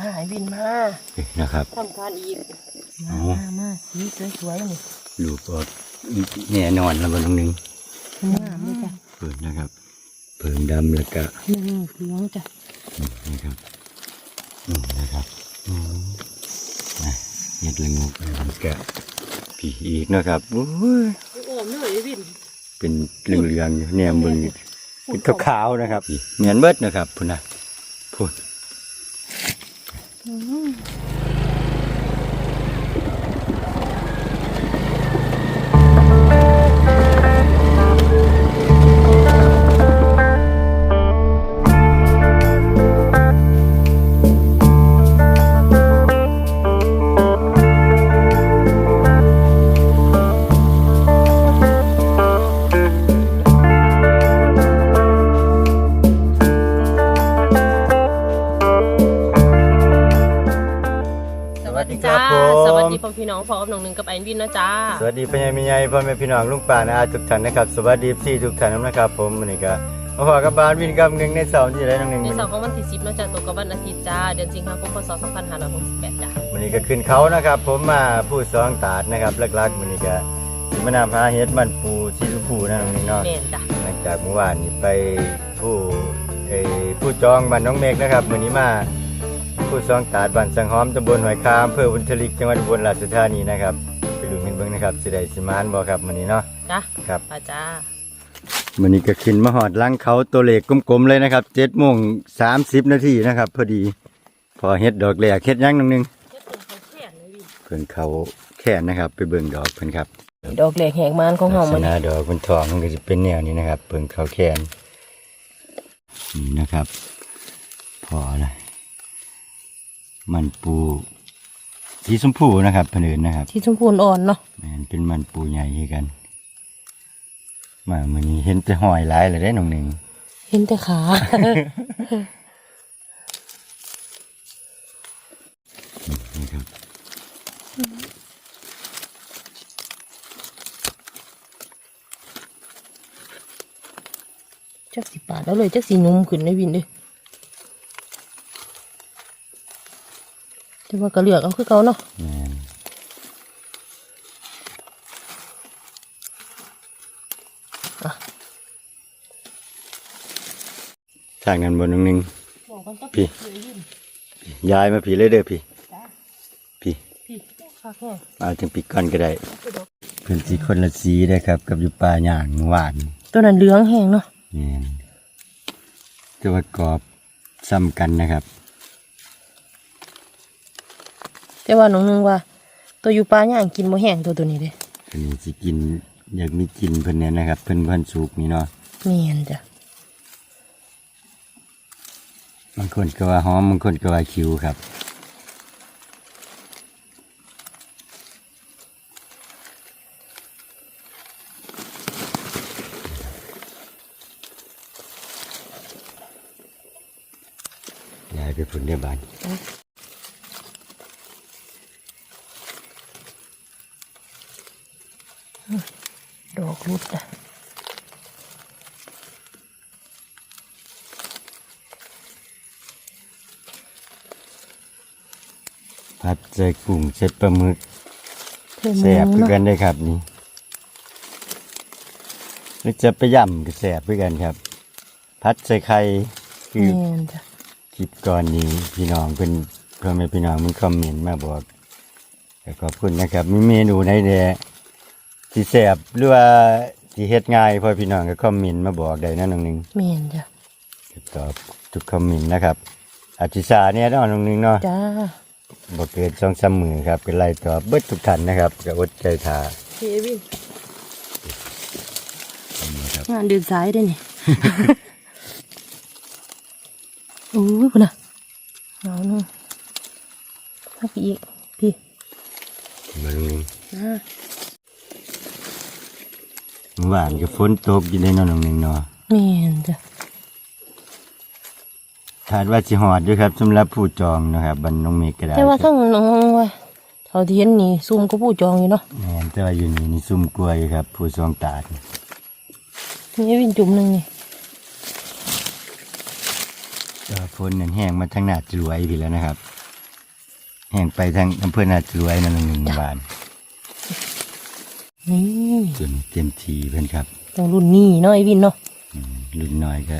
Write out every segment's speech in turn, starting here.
หายบินมานะครับทำทานอีกโอ้มามาสีสวยๆนี่ลูกออกแน่นอนแล้วบนตรงนึงงามเลยจ้ะเปิดนะครับเพิ่งดำแล้วก็หนึ่งเหลืองจ้ะนะครับนี่นะครับอืมนะเห็ดละงกแล้วก็ผีอีกนะครับโอ้ยโอ้มเลยบินเป็นเหลืองๆอยู่แนมเบิ่งเป็นขาวๆนะครับเหมือนเบิดนะครับพุ่นนะพุ่น ส วัสดีพ่อพี่น้องพ่อกับน้องหนึ่งกับไอ้บินนะจ้า สวัสดีพ่อใหญ่แม่ใหญ่พ่อแม่พี่น้องลุงป้านะอาทุกท่านนะครับสวัสดีพี่ทุกท่านนะครับ ผมวันนี้ก็มาพอกับบ้านวินกับหนึ่งในเสาร์ที่ไรน้องหนึ่งในวันเสานี้ร์ของวันที่สิบนะจ้าตกกับวันอาทิตย์จ้าเดือนสิงหาคมพศ2568จ้าวันนี้ก็ขึ้นเขานะครับ ผมมาผู้สองตาดนะครับหลักๆวันนี้ก็สิมานำหาเฮ็ดมันปูที่ลูกปูนะน้องหนึ่งเนาะแม่นจ้ะหลังจากเมื่อวานนี้ไปผู้ไอ้ผู้จองบ้านน้องเมฆนะครับวันนี้มา ผู้สองตาดบ้านสังหอมตำบลหอยคามอำเภอบุญทลิกจังหวัดอุบลราชธานีนะครับ ไปดูเงินเบิ่งนะครับสิได้สิมานบ่ครับวันนี้เนาะจ้าครับป้าจ้าวันนี้ก็ขึ้นมาหอดหลังเขาตัวเลขกลมๆเลยนะครับเจ็ดโมงสามสิบนาทีนะครับ พอดี พอเฮ็ดดอกแหลกเฮ็ดหยังหนึงนึงเฮ็ดเป็นเขาแค่เลยบินเพิ่นเขาแค่นะครับ ไปเบิ่งดอกเพิ่นครับ ดอกแหลกแหกมานของเฮาลักษมันณะดอกเพิ่นทองมันก็จะเป็นแนวนี้นะครับ เพิ่นเขาแค่นนี่นะครับ พอละ มันปูสีชมพูนะครับเพิ่นเอิ้นนะครับที่ชมพูอ่อนเนาะแม่นเป็นมันปูใหญ่คือกัน มามื้อนี้เห็นแต่หอยหลายเลยได้น้องหนึ่งเห็นแต่ขา นี่ครับจักสิบาทแล้วเลยจักสีนุ่มขึ้นเลยบินเด้อ แต่ว่าก็เลือกเอาคือเก่าเนาะแม่นทางนั้นบนนึงหนึงบอกกันก็พี่ยายมาผีเลยเด้อพี่จ้าพี่พี่ข้าแค่เอาจังปีก่อนก็ได้เพิ่นสีคนละสีได้ครับ กับอยู่ป่าย่างเมื่อวาน ตัวนั้นเหลืองแห้งเนาะแม่นแต่ว่ากรอบซ้ำกันนะครับ แต่ว่าน้องนึงว่า ตัวอยู่ปลาย่างกินบ่แห้งตัวตัวนี้เด้อันนี้สิกินอยากมีกินเพิ่นเนี่ยนะครับ เพิ่นเพิ่นสุกนี่เนาะเมียนจ้ะบางคนก็ว่าหอมบางคนก็ว่าคิวครับยายไปพุ่นได้บ้าน ดอก รุดจ้ะพัดใส่กุ้งใส่ปลาหมึกเท่แสมืบคือเนาะกันได้ครับนี่หรือจะไปย่ำก็แสบคือกันครับ พัดใส่ไข่คือเมียนจ้ะคลิปก่อนนี้พี่น้องเป็นเพื่อนแม่พี่น้องมันคอมเมนต์มาบอกแต่ขอบคุณนะครับ มีเมนูไหนแด ที่แสบหรือว่าที่เฮ็ดง่ายพอพี่น้องก็คอมเมนต์มาบอกได้นะน้องหนึงเมียนจ้ะตอบทุกคอมเมนต์นะครับอาทิสาเนี่ยเนาะน้องหนึงเนาะจ้าบ่เกินสองสามมือครับเป็นไรตอบเบิดทุกท่านนะครับก็อดใจทาเฮวินนะครับงานเดินสายได้นี่ โอ้ยพุ่นน่ะเอาหนึ่งถ้าพี่อีกพี่มาน้องหนึงอ่า เมื่อวานก็ฝนตกอยู่ในเนาะน้องหนึงเนาะเมียนจ้ะคาดว่าสิฮอดด้วยครับสำหรับผู้จองนะครับบันน้องเมฆก็ได้แต่ว่าทั้งน้องว่าเท่าที่เห็นนี่ซุ่มก็ผู้จองอยู่เนาะแม่นแต่ว่าอยู่นี่นี่ซุ่มกล้วยครับ ผู้ทรงตาดมีวินจุ่มหนึ่งนี่ก็ฝนนั่นแห้งมาทางหน้าจรวยพี่แล้วนะครับ แห่งไปทางอำเภอนาจรวยนั่นหนึ่งบานนี่ จนเต็มทีเพิ่นครับต้องรุ่นนี้เนาะไอ้วินเนาะอืมรุ่นน้อยก็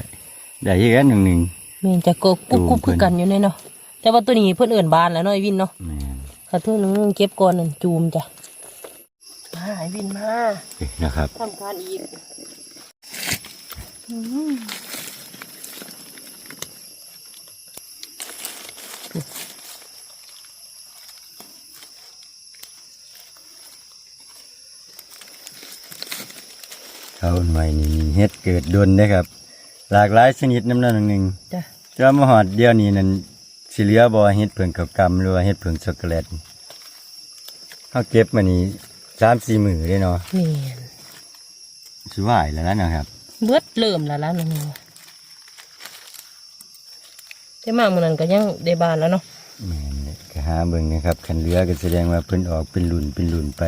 ได้อีกอันหนึ่งหนึ่งแม่นจะก็กุ๊บกุ๊บจูงเพิ่คือนกันอยู่เนี่ยเนาะแต่ว่าตัวนี้เพิ่นเอิ่นบานแล้วเนาะไอ้วินเนาะแม่นถ้าเธอนึงเก็บก่อนนั่นจูมจ้ะมาไอ้วินมาเอ๊ะนะครับทำการอีก เขาหน่วยนี่มีเฮ็ดเกิดดนนะครับ หลากหลายชนิดน้ำนั่นหนึ่งจ้ะจะมาหอดเดียวนี้นั่นสิเหลือบ่เฮ็ดเพิ่งกับกำหรือว่าเฮ็ดเพิ่งช็อกโกแลตเขาเก็บมานี่สามสี่มือเลยเนาะแม่นสิไหวแล้วนะนะครับ เบิดเริ่มแล้วล่ะนั่นนี่แต่มามื้อนั้นก็ยังได้บานแล้วเนาะ แม่นเลยก็หาเบิ่งนะครับคันเหลือก็แสดงว่าเพิ่นออกเป็นหลุนเป็นหลุนไป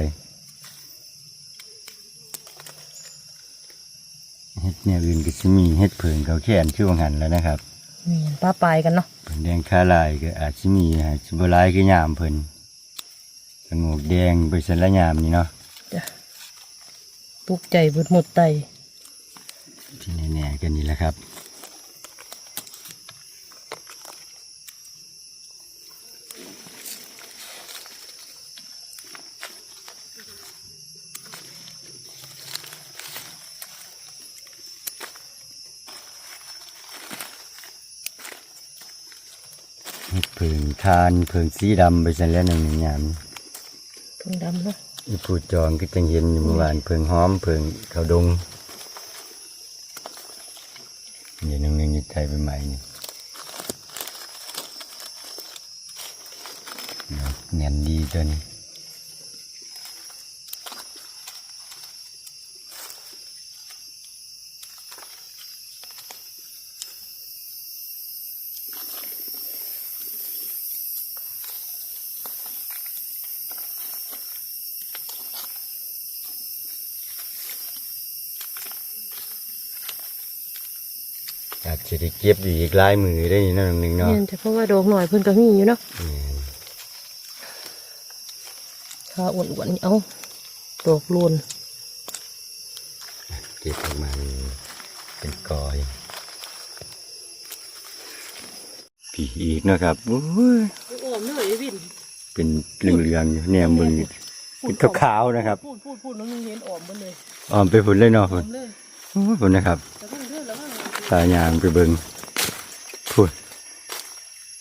เฮ็ดเนี่ยอื่นก็สิมีเฮ็ดเพิ่งเขาแขนชื่อว่าหันแล้วนะครับแม่นป้าปลายกันเนาะเพิ่นแดงคาลายก็อาจสิมีฮะสิบ่หลายคือยามเพิ่นสงกแดงไปสันละยามนี่เนาะจ้ะตกใจเบิดหมดไตที่แน่ๆกันนี่แหละครับ เฮ็ดเพิงทานเพิงสีดำไปสันแล้วหนึ่งยามเพิ่งดำเนาะอีผูดจองก็จังเห็นอยู่เมื่อวานเพิงหอมเพิงเขาดงเดี๋ยวหนึงหนึงนี่ใจไปใหม่นี่เนาะเนียนดีตัวนี้ อาจจะได้เก็บอยู่อีกหลายมือได้นี่เนาะหนึ่งเนาะแม่นแต่เพราะว่าดอกหน่อยเพิ่นก็มีอยู่เนาะแม่นขาอ้วนๆนี่เอ้าดอกโลนเก็บออกมานี่เป็นกอยผีอีกเนาะครับโอ้ยออมเลยไอ้วินเป็นเหลืองๆอยู่เนี่ยมือเป็นขาวๆนะครับพูดพูดพูดน้องเห็นออมหมดเลยออมไปผุนเลยเนาะอผุอนมเลยโอ้ยผุนนะครับ สายยางไปเบิงพูด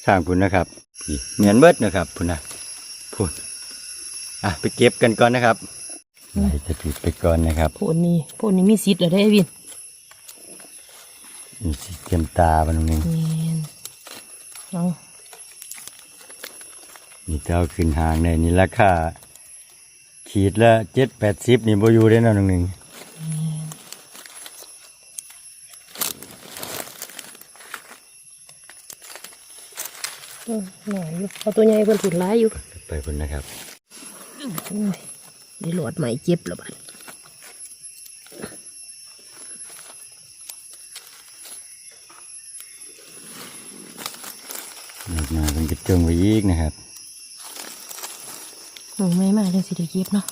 สร้างผุนนะครับพี่เหมือนเบิดนะครับผุนนะพูดอะไปเก็บกันก่อนนะครับไหลจะติดไปก่อนนะครับพวกนี้พวกนี้มีสิทธิ์เลยได้อไอ้วินมีสีเต็มตาบันนึงแม่นเอานี่เจ้าขึ้นหางในนี่ราคาขีดละเจ็ดแปดสิบนี่โบอยู่ได้เนาะหนึ่งเออหน่อยอยู่ เอาตัวใหญ่เพิ่นถุนร้ายอยู่ ไปพุ่นนะครับโอ้ยได้หลอดใหม่เจ็บแล้วบัดออกมาเป็นกระจงไว้อีกนะครับหนูไม่มาจังสิได้เก็บเนาะ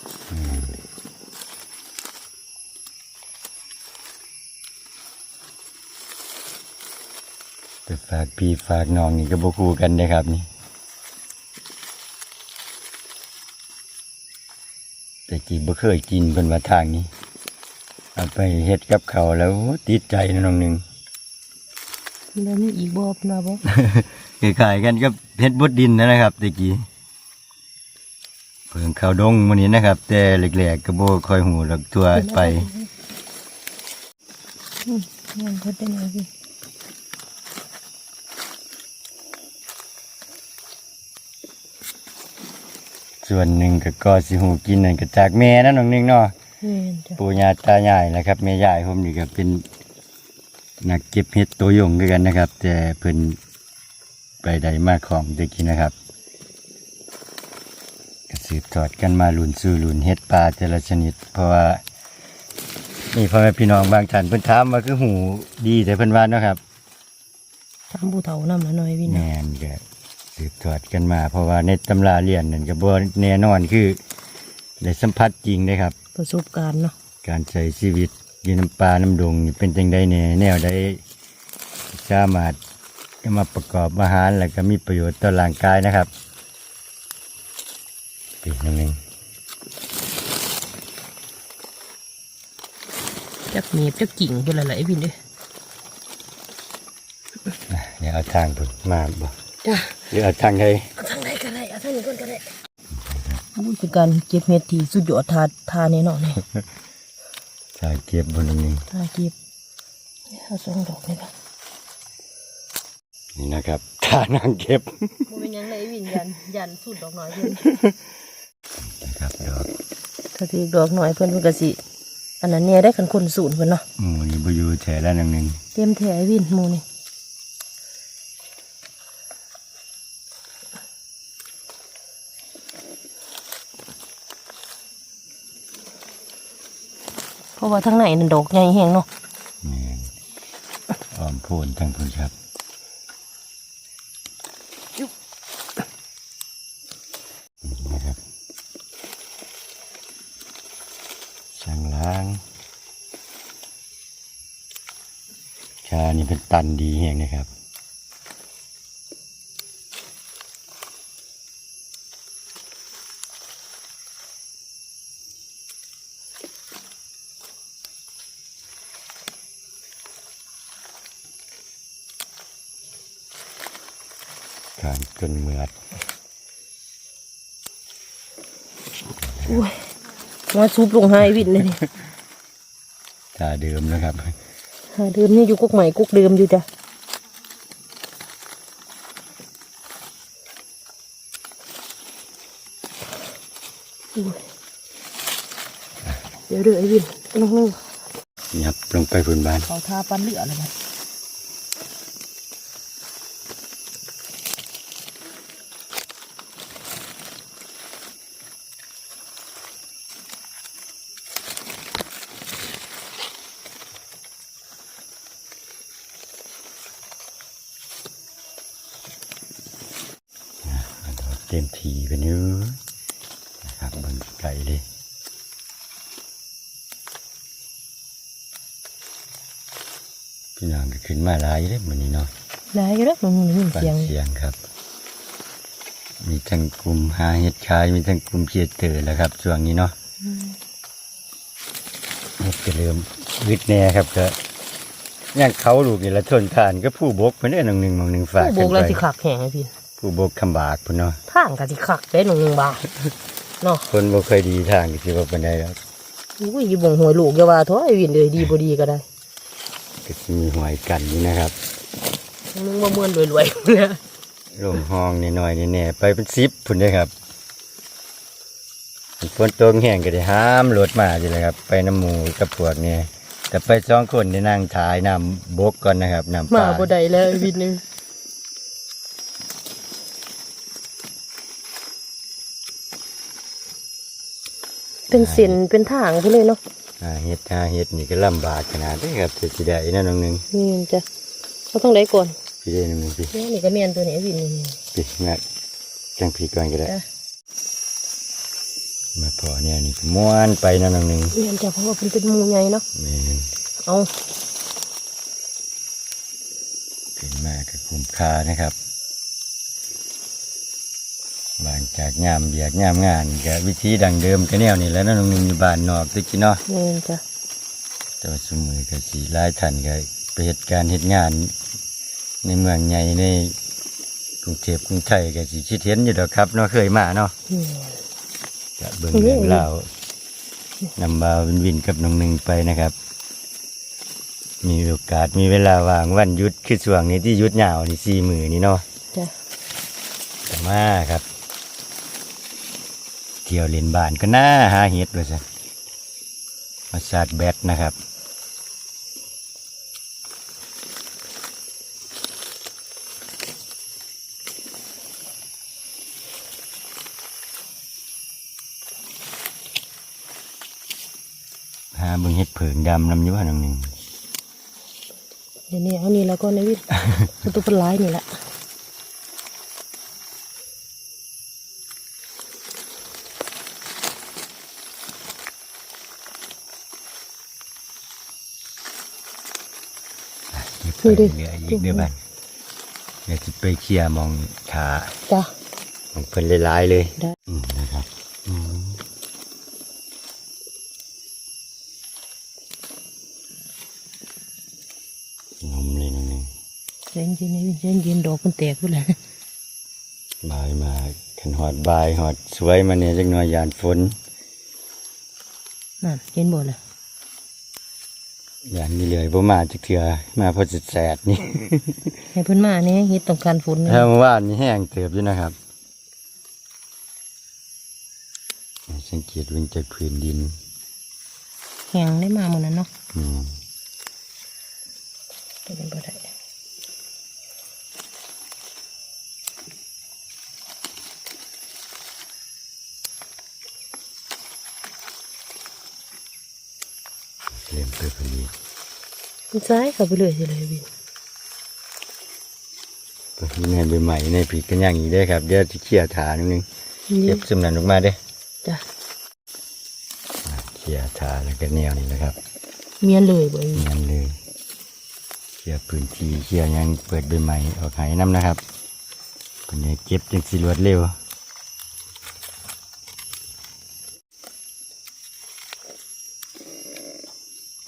ไปฝากพี่ฝากน้องนี่ก็บคูกันได้ครับนี่ แต่จีบ่เคยกินเป็นว่าทางนี้ เอาไปเฮ็ดกับเขาวแล้วติดใจนะน้องหนึ่งแล้วมีอีกบ่เพิ่นว่าบ่คล้ายๆกันกับเฮ็ดบดดินนะนะครับตะกี้เพิ่งเข้าดงมื้อนี้นะครับ แต่แรกๆก็บ่ค่อยหูหรอกทั่วไปอืมยังเพิ่นได้ไงพี่ ส่วนหนึ่งก็ก็สิหูกินนั่นก็จากแม่นะน้องหนึงเนาะแม่นจ้ะปู่ย่าตายายนะครับแม่ยายผมนี่ก็เป็นนักเก็บเห็ดตัวยงด้วยกันนะครับ แต่เพิ่นไปใดมาของตะกี้นะครับก็สืบทอดกันมาหลุนสู่หลุนเห็ดปลาแต่ละชนิด เพราะว่านี่พ่อแม่พี่น้องบางท่านเพิ่นถามว่าคือหูดีแต่เพิ่นว่าเนาะครับถามผู้เฒ่านำละหน่อยวินแม่นก็ สืบทอดกันมา เพราะว่าในตำราเรียนนั่นก็บ่แน่นอนคือได้สัมผัสจริงเลยครับ ประสบการณ์เนาะการใช้ชีวิตอยู่น้ำปลาน้ำดงนี่เป็นจังไดแน่แนวใดสามารถจะมาประกอบอาหารแล้วก็มีประโยชน์ต่อร่างกายนะครับอีกนิดนึงจักเมียบจักกิ่งเพื่ออะไรไอ้วินเด้ออะเดี๋ยวเอาทางพุ่นมาบ่จ้ะ หรือเอาทางใดเอาทางไหนก็ได้เอาทางนี้ก่อนก็ได้อุ้ยเป็นการเก็บเห็ดที่สุดยอดทาทาแน่นอนเลยทางเก็บบนนึงทาเก็บเอาสองดอกเลยค่ะนี่นะครับทานางเก็บมันเป็นยังไงวิญญาณยันสุดดอกหน่อยเพื่อนนะครับดอกถ้าถือดอกหน่อยเพื่อนเพื่อนก็สิอันนั้นเนี่ยได้ขันคนสูนเพื่อนเนาะหมูนี่บอยู่แฉแล้วนึงนึงเตรียมแถไอ้วินหมูนี่ เพราะว่าทั้งไหนนั่นดอกใหญ่แห้งเนาะแม่นอ้อมโพนทั้งพุ่นครับนะครับช่างล้าง ชานี่เป็นตันดีแหงนะครับ นเหมือดอุ้ยมาซุปลงให้วินเลยนี่ตาเดิมนะครับหาเดิมนี่อยู่กุกใหม่กุกเดิมอยู่จ้ะอุ้ยเดี๋ยวเดี๋ยวไอ้วินน้องนึงยับลงไปพื้นบ้านเขาทาปันเหลืออะไรมันเต็มทีไปเนื้อนะครับบนไก่เลยพี่น้องก็ขึ้นมา หลายเลยวันนี้เนาะนายก็ได้มึงมึงฟังเสียงเสียงครับ มีทั้งกลุ่มหาเห็ดขายมีทั้งกลุ่มเพียเตอร์แล้วครับช่วงนี้เนาะเห็ดก็เริ่มวิดแน่ครับก็ย่างเขาลูกนี่ละทนทานก็ผู้บกเพื่นเอนหนึ่งหนึ่งหมองหนึ่งฝากผู้โบกันกไปแล้วสิขักแห้งไอ้พี่ผู้บกคำบากพุ่นเนาะทางก็สิขักได้หนึ่งหนึ่งบาทเนาะคนบ่เคยดีทางก็สิบ่ปานใดแล้วอุ้ยอยี่บ่งหวยลูกอย่าว่าท้อไอ้วินเลยดีบ่ดีก็ได้ ก็สิมีหวยกันนี่นะครับมึงมาเมื่อนรวยๆเนี่ยลงห้องนิดหน่อยๆแน่ๆไปเป็นสิบพุ่นเด้อครับฝนตกแห้งก็ได้ห้ามรถมาอยู่เลยครับ ไปน้ำหมูกับพวกเนี่ยแต่ไปสองคนได้นั่งถ่ายน้ำบกก่อนนะครับน้ำปมาลาบ่ได้แล้วไอ้วินนึงเป็นเส้นเป็นทางไปเลยเนาะอ่าเฮ็ดหาเฮ็ดนี่ก็ลำบากขนาดนี้ครับจะสิได้นั่นองหนึงนี่จ้ะเขาต้องได้ก่อนพี่ได้นั่นองหนึงพี่นี่นี่ก็เมียนตัวนี้ไอ้วินนี่พี่แม่จังพี่ก่อนก็ได้จ้ะมาพอเนี่ยนี่ก็ม้วนไปนั่นองหนึงเมียนจ้ะเพราะว่าเป็นเป็นหมูใหญ่เนาะแม่นเอาขึ้นมาก็คุ้มค่านะครับหลัง จากงามเบียดงามงานก็วิธีดังเดิมก็แนวนี่แหล้วนั่นองหนึงอยู่บ้านนอกตึกกินเนาะเมียนจ้ะแต่ว่าสมือก็สีหลายท่านก็ไปเหตุการณ์เหตุงาน ในเมืองใหญ่ในกรุงเทพกรุงไทยก็สิคิดเห็นอยู่ดอกครับเนาะเคยมาเนาะเมียนจะเบิ่งเรื่องเล่าวนำบาววินวินกับน้องหนึ่งไปนะครับ มีโอกาสมีเวลาว่างวันหยุดคือช่วงนี้ที่หยุดยาวนี่สี่มือนี่เนาะจ้ะแต่มาครับ เที่ยวเล่นบ้านก็น่าหาเห็ดด้วยสิมาชาร์จแบตนะครับหาเบิ่งเห็ดเผิงดำนำอยู่ว่าน้องหนึ่งเดี๋ยวนี้เอานี่แล้วก็ไอ้วินมันตัวเป็นร้ายนี่แหละ นี่ดิเหลืออีกเด้อบ้านเดี๋ยวจะไปเคลียร์หมองขา จ้ะหมองเพิ่นหลายๆเลยได้ อืมนะครับอืมงมเลยนิดนึงเย็นเย็นเย็นเย็นดอกมันแตกพุ่นแหละบายมาขันหอดบายหอดสวยมาเนี่ยจักหน่อยยานฝนนั่นเห็นบ่ล่ะ ยานมีเลยบ่มาจักเถื่อมาเพอจะแสดนี่ ให้เพิ่นมาเนี่ยเฮ็ดต้องการฝนนะถ้าเมื่อวานนี่แห้งเติบอยู่นะครับ สังเกตเวิ่งจากพื้นดินแห้งได้มาหมดนั้นเนาะอืม เป็นบ่ได้ เริ่มเปิดพอดีมันซ้ายเข้าไปเลยสิเลยวินพอดีแม่นใหม่ในผีกันอย่างนี้ได้ครับเดี๋ยวจะเคลียร์ฐานนิดนึงเก็บสมนันออกมาเด้จ้ะเคลียร์ฐาแล้วก็แนวนี่นะครับ เมียนเลยบ่เนียนเลยเคลียพื้นที่เคลียยังเปิดใบใหม่ออกหายน้ำนะครับคนนี้เก็บจังสิรวดเร็ว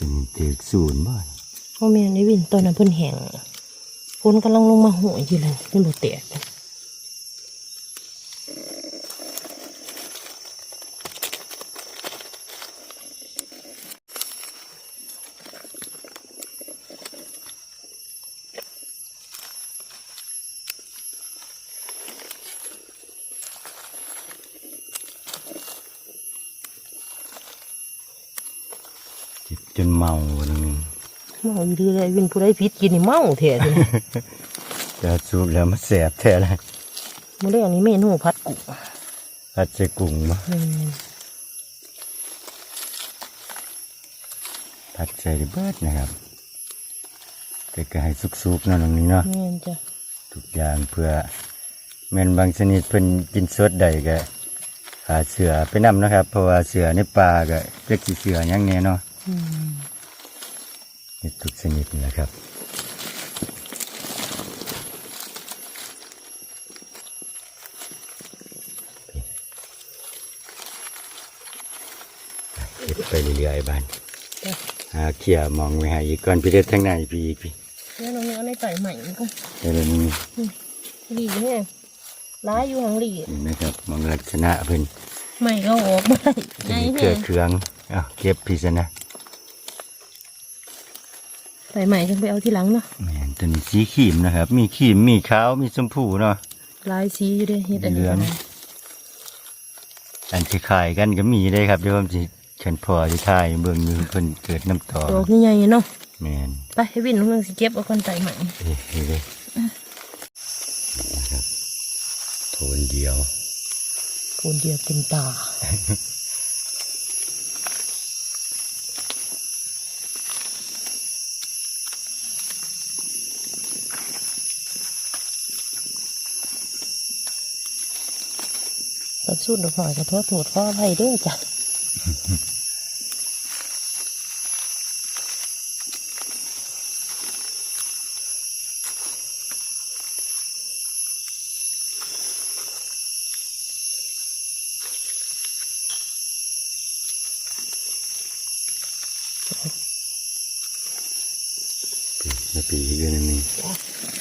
เป็นเตือกศูนย์บ้านพ่อแม่ได้วินตอนนั้นเพิ่นแห้งฝนกำลังลงมาหัวอยู่เลยเพิ่นบ่แตกเลย เจ็บจนเมาหนึง เมาอยู่ดีเลย วินผู้ใดผิดกินนี่เมาแท้เลยจะสูบแล้วมันแสบแท้เลยมื้อแรกนี้เมนูผัดกุ้งพัดใส่กุ้งบ่แม่นพัดใส่เบิดนะครับแต่ก็ให้สุกๆเนาะน้องนี่เนาะแม่นจ้ะทุกอย่างเพื่อแม่นบางชนิดเพิ่นกินสดได้ก็หาเสือไปนำนะครับ เพราะว่าเสือในป่าก็เรียกสิเสือหยังแน่เนาะอื มนี่ทุกชนิดนี่นะครับเก็บไปเรื่อยๆบ้านจ้ะหาเขี่ยมองไว้ให้อีกก่อนพี่เด็ดทั้งในพี่อีกพี่แล้วน้องเอาในไต่ใหม่นี่ก็เดี๋ยวนี้หลีแห้งร้ายอยู่หังหลีนี่นะครับมองลักษณะเพิ่นใหม่ก็ออกบ่ได้จะไงมีเคแห้รืองเครื่องเอาเก็บพี่ซะนะใส่ใหม่จังไปเอาที่หลังเนาะแม่นตัวนี้สีขีมนะครับ มีขีมมีขาวมีชมพูเนาะลายสีอยู่เด้เฮ็ดอันเหลืนี้องอันที่ขายกันก็มีได้ครับเดี๋ยวผมจะฉันพอที่ถ่ายเบิ่งอยู่เพิ่นเกิดน้ำต่อดอกใหญ่ๆเนาะแม่นไปให้วินน้องสิเก็บเอาคนใส่ใหม่เอ้ยนี่เลยนะครับโทนเดียวคนเดียวเต็มตา สู้ดอกหน่อยก็โทษโทษข้อไว้เด้อจ้ะปีเดือนนึง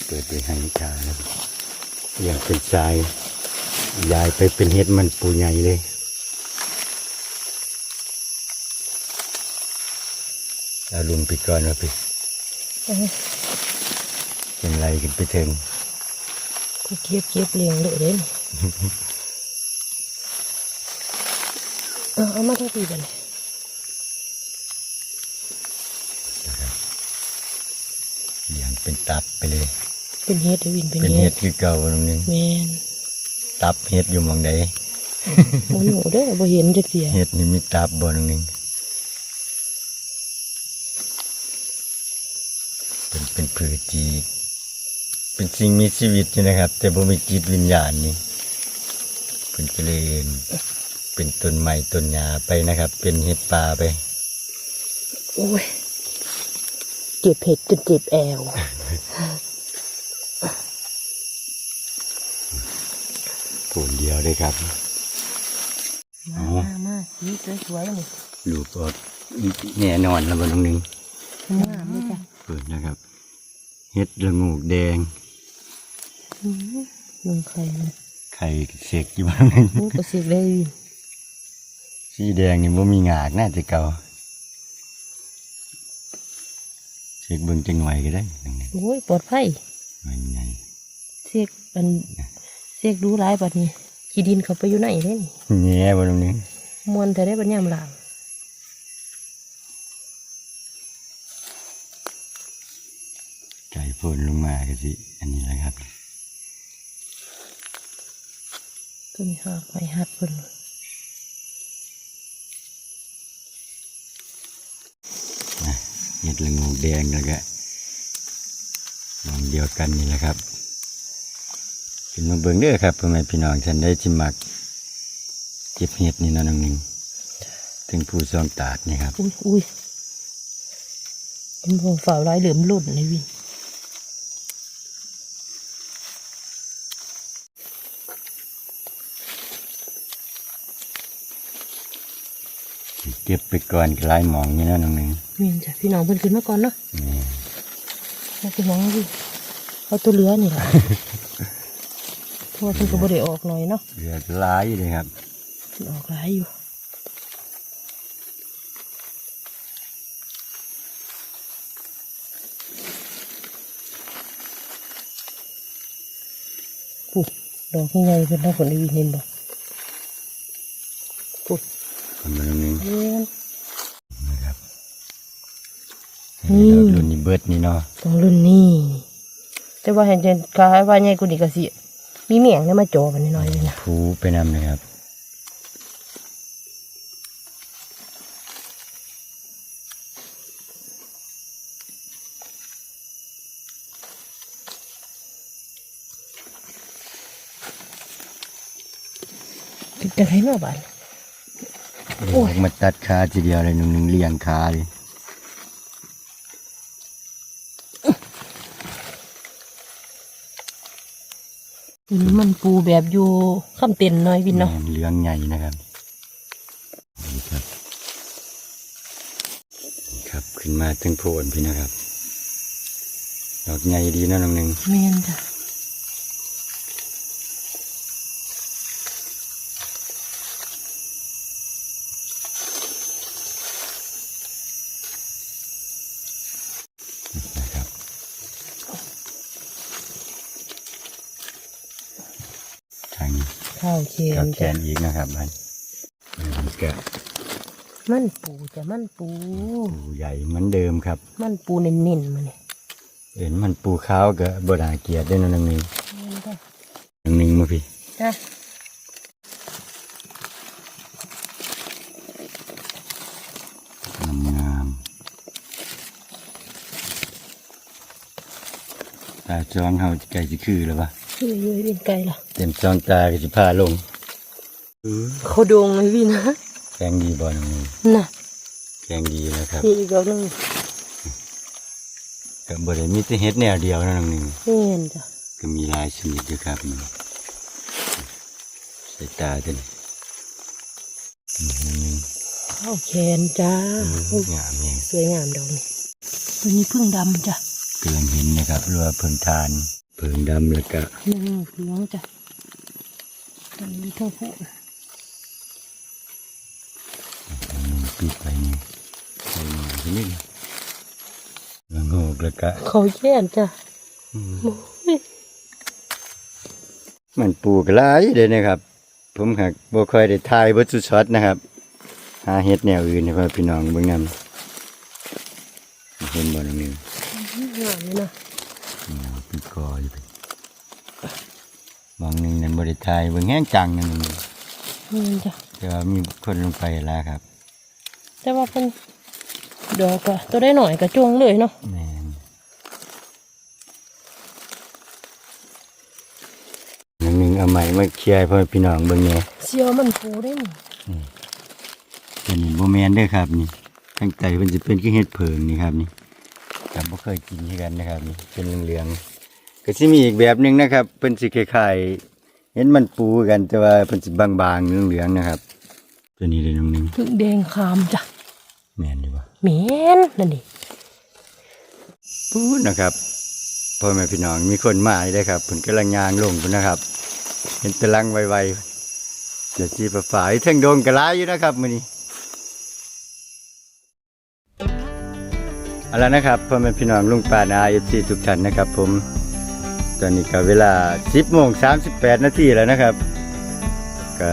เปิดไปให้ชาแล้วอยากเป็นทราย ยายไปเป็นเห็ดมันปูใหญ่เลยเอาลุมไปก่อนว่าพี่เออเป็นไรกันไปถึงก็เก็บเก็บเลี้ยงเลยเด้นี่เอาเอามาทั้งปีบัดนี้อย่างเป็นตับไปเลย เป็นเฮ็ดให้วินเป็นเป็นเฮ็เห็ดดคือเก่าตรงนึงแม่น ตับเห็ดอยู่หมองใดบ่อยู่เด้อบ่เห็นจักเสียเห็ดนี่มีตับบ่ตรงนึงเป็นเป็นผือจีเป็นสิ่งมีชีวิตอยู่นะครับ แต่บ่มีจิตวิญญาณนี่เป็นก็เลยเป็นต้นไม้ต้นหญ้าไปนะครับ เป็นเห็ดป่าไป โอ้ยเก็บเห็ดจนเจ็บแอว ผลเดียวเลยครับมามามาสีสวยๆนี่ลูกออกแน่นอนแล้วบนตรงนึงงามเลยจ้ะเปิดนะครับเฮ็ดละงูกแดงอืมลงไข่เลยไข่เสกอยู่บ้างนึงโอ้ประสิทธิ์เลยวินสีแดงนี่บ่มีงากน่าจะเก่าเสกเบิ่งจังหน่อยก็ได้ตรงนี้โอ้ยปลอดภัยหน่อยไงเสกมัน เสกดูร้ายบัดนี้ขี้ดินเขาไปอยู่ไหนเด้นี่แง่บนตรงนี้มวนแต่ได้บัดยามหลังไก่ฝนลงมาก็สิอันนี้แหละครับต้นหากไม้หัดเพิ่นนะเห็ดละงูแดงแล้วก็ลองเดียวกันนี่แหละครับ ขึ้นมาเบิ่งเด้อครับพ่อแม่พี่น้องท่านได้จิมักเก็บเห็ดนี่เนาะน้องหนึ่งถึงผู้ซองตาดนี่ครับ อุ้ยอุ้ยเป็นวงฝ่าร้ายเหลือมหล่นเลยวินเก็บไปก่อนกลายหมองนี่เนาะน้องหนึ่งเมียนจ้ะพี่น้องเพิ่นขึ้นมาก่อนเนาะนี่เอาไปมองวิเอาตัวเรือนี่แหละ เพราะว่าเพิ่นก็บ่ได้ออกหน่อยเนาะเหลือหลายเลยครับเพิ่นออกหลายอยู่ปุ๊บดอกใหญ่ๆเพิ่นเอาผลอีวินเห็นบ่ปุ๊บคนมาน้องหนึ่งเห็นนะครับอืมเรารุ่นนี้เบิดนี่เนาะต้องรุ่นนี้แต่ว่าเห็นเจนกายว่าใหญ่กว่านี้ก็สิ มีเมียงเนี่ยมาจ่อมันน้อยๆเลยนะผูไปนำนะครับจะให้มาบ้านโอ้ยมาตัดขาทีเดียวเลยหนึ่งหนึ่งเลี้ยงขาเลย อันนี้มันปูแบบอยู่ข้ามเต็นน้อยวินเนาะแม่เลี้ยงใหญ่นะครับนี่ครับนี่ครับขึ้นมาถึงโพนพี่นะครับ ดอกใหญ่ดีเนาะน้องหนึ่งแม่นจ้ะ นะครับ ทางนี้ ข้าวเชียกับมแขจ้ะนอีกนะครับมันนี่ก็มันปูจ้ะมันปู ปูใหญ่เหมือนเดิมครับ มันปูเน้นๆมาเนี่ยเห็นมันปูขาวกับบดาเกียรติได้อเนาะน้องหนึ่งแม่นจ้ะน้องหนึ่งมาพี่จ้ะงามงามตาจองเฮาไก่สิคือแล้วปะ คืออยู่ให้เป็นไก่ล่ะเต็มจองตาก็สิพาลงเขาดงเลยวินนะแกงดีบองหนึ่น่ะแกงดีนะครับนี่อีกดอกนึงก็บ่ได้มีแต่เฮ็ดแนวเดียวนะน้องหนึ่งแม่นจ้ะก็มีลายชนิดอยู่ครับนี่ใส่ตาเด่นนี่น้องหนึ่งข้าวแขนจ้าอืมงามสวยงามดอกนี้ตัวนี้พึ่งดำจ้ะกำลังเห็นนะครับเรือว่าเพิ่งทาน เพิ่งดำแล้วก็หนึ่งเหลืองจ้ะตัวนี้ทั้งผู้น้องหนึ่งปิดไปนี่ใส่หน่อยทีนี้แล้วงอกแล้วก็เขาแย่นจ้ะอืมโอ้ยมันปลูกหลายเด้นะครับ ผมหักบ่ค่อยได้ถ่ายเบิดสุดช็อตนะครับ หาเฮ็ดแนวอื่นให้พ่อพี่น้องเบิ่งนำเห็นบ่น้องหนึงงามเลยนะนี่ปี กออยู่ไปมองหนึงนั่นบ่ได้ถ่ายเบิ่งแห้งจังนั่นนึงนี่จ้ะแต่ว่ามีคนลงไปแล้วครับ แต่ว่าเป็นดอกอะตัวได้หน่อยก็จวงเลยเนาะแม่นน้องหนึงเอาไม้มาเคลียร์ให้พ่อพี่น้องเบิ่งแหน่เสียวมันปูได้หนิอันนี้บ่แม่นเด้อครับนี่ทางไตมันจะเป็นคือเห็ดเผิงนี่ครับนี่แแต่บ่เคยกินที่กันนะครับนี่เป็นเหลืองๆ ก็สิมีอีกแบบหนึงนะครับเพิ่นสิคล้ายๆเห็นมันปูกันแต่ว่าเพิ่นสิบางๆเหลืองๆนะครับ ตัวนี้เลยน้องหนึงถึงแดงคามจ้ะแม่นดีบ่แม่นนั่นดิปูนะครับพ่อแม่พี่น้องมีคนมาเลยครับเพิ่นกำลังย่างลงพุ่นนะครับ เห็นตะลังไวๆเดี๋ยวสิประฝายเทั้งโดงกระลายอยู่นะครับมื้อนี้ เอาละนะครับพ่อแม่พี่น้องลุงป้านาเอฟซีทุกท่านนะครับ ผม ตอนนี้ก็เวลา 10โมง38 นาทีแล้วนะครับก็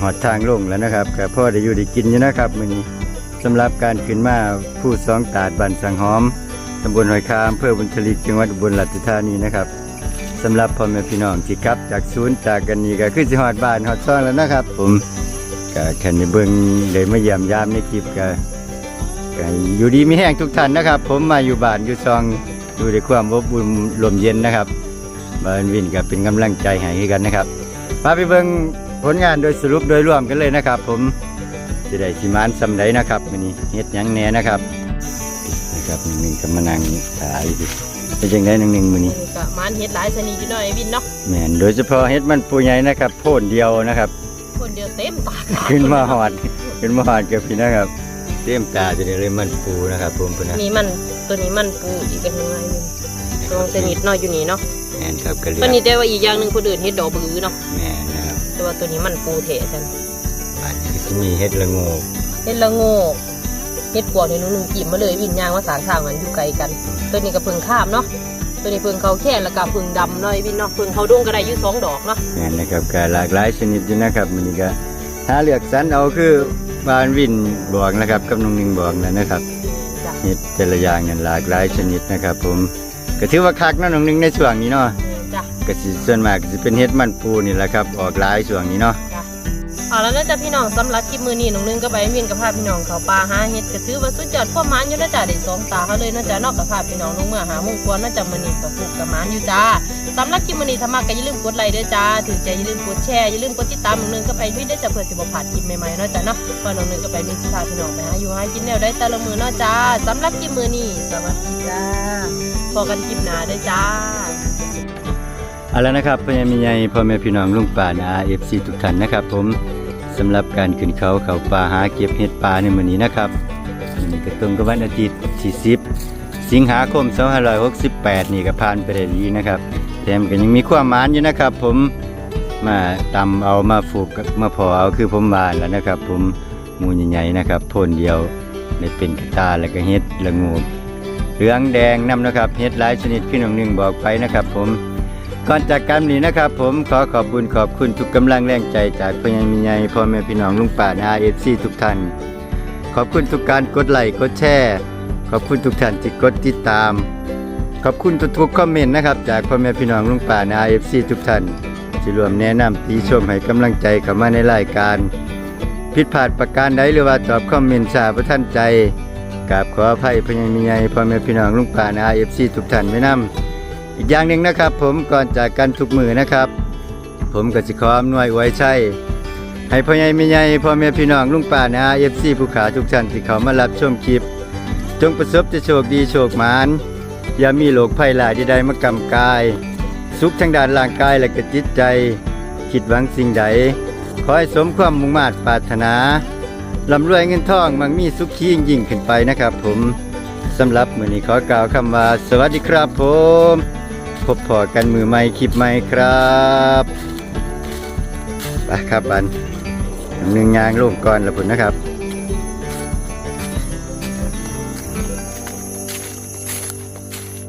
หอดทางลงแล้วนะครับก็พ่อได้อยู่ได้กินอยู่นะครับมื้อนี้สำหรับการขึ้นมาผู้สองตาดบันสังหอมตำบลหอยคามอำเภอบุญทลิกจังหวัดอุบลราชธานีนะครับสำหรับพ่อแม่พี่น้องที่กลับ จากศูนย์จากกันนี้ก็คือสิฮอดบ้านฮอดซ่องแล้วนะครับ ผมก็แค่นี้เบิ่งได้มาเยี่ยมยามในคลิปก็ก็อยู่ดีมีแห้งทุกท่านนะครับ ผมมาอยู่บ้านอยู่ซอง อยู่ในความอบอุ่นลมเย็นนะครับบ้านวินก็เป็นกำลังใจให้กันนะครับ มาไปเบิ่งผลงานโดยสรุปโดยรวมกันเลยนะครับ ผมจะได้สิมานสำไดนะครับวันนี้เฮ็ดหยังแหน่นะครับนะครับหนึ่งๆก็มานั่งขายดิเป็นจังไดหนึ่งๆมื้อนี้นี่ก็มันเฮ็ดหลายชนิดอยู่หน่อยวินเนาะแม่นโดยเฉพาะเฮ็ดมันปูใหญ่นะครับโพ่นเดียวนะครับคนเดียวเต็มตาขึ้นมาหอดขึ้นมาหอดกับพี่นะครับ เต็มตาจะได้เลยมันปูนะครับผมพุ่นนะนี่มันตัวนี้มันปูอีกเป็นยังไงวินลองชนิดน้อยอยู่นี่เนาะแม่นครับก็เรียตัวนี้กได้ว่าอีกอย่างหนึงคนอื่นเฮ็ดดอกบือเนาะแม่นนะครับแต่ว่าตัวนี้มันปูเทะจันอันนี้ก็จะมีเฮ็ดละโงกเฮ็ดละโงกเฮ็ดปวกเนี่ยหนูหนึ่งจิ้มมาเลยวินย่างว่าสางทางมันอยู่ไกลกัน ตัวนี้ก็เพิ่งข้ามเนาะตัวนี้เพิ่งเขาแค่แล้วก็เพิ่งดำหน่อยวินเนาะเพิ่งเขาดงก็ได้อยู่สองดอกเนาะ แม่นนะครับก็หลากหลายชนิดอยู่นะครับมันนี้ก็หาเลือกสรรเอาคือ บานวินบอกนะครับกับน้องหนึงบอกนะนะครับจ้ะเฮ็ดแต่ละอย่างเนี่ยหลากหลายชนิดนะครับ ผมก็ถือว่าคักเนาะน้องหนึงในช่วงนี้เนาะนี่จ้ะก็สิส่วนมากก็สิเป็นเฮ็ดมันปูนี่แหละครับ ออกหลายช่วงนี้เนาะจ้ะ เอาแล้วนะจ๊ะพี่น้องสำหรับคลิปมือนี้น้องนึงก็ไปวินกับพาพี่น้องเขาป่าหาเฮ็ดก็ถือว่าสุดยอดความหมานอยู่นะจ๊ะได้สองตาเขาเลยนะจ๊ะนอกกับพาพี่น้องลงเมื่อหาหมุ่งควรนะจ๊ะมือนี้ก็ปลูกกับมานอยู่จ้าสำหรับคลิปมือนี้ถ้ามักก็อย่าลืมกดไลค์ด้อจ้าถึงใจอย่าลืมกดแชร์อย่าลืมกดติดตามน้องนึงก็ไปวินได้จ้ะเพื่อสิบ่พลาดคลิปใหม่ๆนาะจ๊ะเนาะพราะน้องนึงก็ไปวินสิพาพี่น้องไปหาอยู่หากินแนวได้แต่ละมือนาะจ้าสำหรับคลิปมือนี้สวัสดีจ้าพอกันคลิปหน้าด้อจ้า เอาละนะครับพ่อแม่พี่ใหญ่พ่อแม่พี่น้องลุงป่านะ FC ทุกท่านนะครับ ผมสำหรับการขึ้นเขาเขาป่าหาเก็บเห็ดป่าในมื้อนี้นะครับมื้อนี้ก็ตรงกับวันอาทิตย์ที่10สิงหาคม2568 นี่ก็ผ่านไปได้ดีนะครับแถมก็ยังมีความหมานอยู่นะครับ ผมมาตำเอามาฝูกมาพอเอาคือผมว่าแล้วนะครับ ผมหมูใหญ่ๆนะครับโพนเดียวได้เป็นกระตาแล้วก็เห็ดละงูเหลืองแดงนํนะครับเห็ดหลายชนิดขึ้นหนึ่งบอกไปนะครับ ผม ก่อนจากการนี้นะครับ ผมขอขอบคุณขอบคุณทุกกำลังแรงใจจากพ่อใหญ่มีใหญ่พ่อแม่พี่น้องลุงป่านาเอฟซีทุกท่าน ขอบคุณทุกการกดไลค์กดแชร์ ขอบคุณทุกท่านที่กดติดตาม ขอบคุณทุกๆคอมเมนต์นะครับ จากพ่อแม่พี่น้องลุงป่านาเอฟซีทุกท่านที่รวมแนะนำตีชมให้กำลังใจเข้ามาในรายการ ผิดพลาดประการใดหรือว่าตอบคอมเมนต์สาประท่านใจกราบขออภัยพ่อใหญ่มีใหญ่พ่อแม่พี่น้องลุงป่านาเอฟซีทุกท่านไว้นำ อีกอย่างหนึ่งนะครับ ผมก่อนจากกันทุกมือนะครับ ผมก็สิขออำนวยไว้ใช่ให้พ่อใหญ่แม่ใหญ่พ่อแม่พี่น้องลุงป้านาเอฟซีผู้ขาทุกท่านที่เขามารับชมคลิป จงประสบจะโชคดีโชคหมานอย่ามีโรคภัยหลายใดๆมากำกาย สุขทางด้านร่างกายและก็จิตใจ คิดหวังสิ่งใด ขอให้สมความมุ่งมา่ปรารถนาลำรวยเงินทองมั่งมีสุขยิ่งยิ่งขึ้นไปนะครับผมสำหรับมือนี้ขอกล่าวคำว่า สวัสดีครับผม พบพอกันมือใหม่คลิปใหม่ครับไปครับบันหนึ่งยางลงก่อนละพุนนะครับ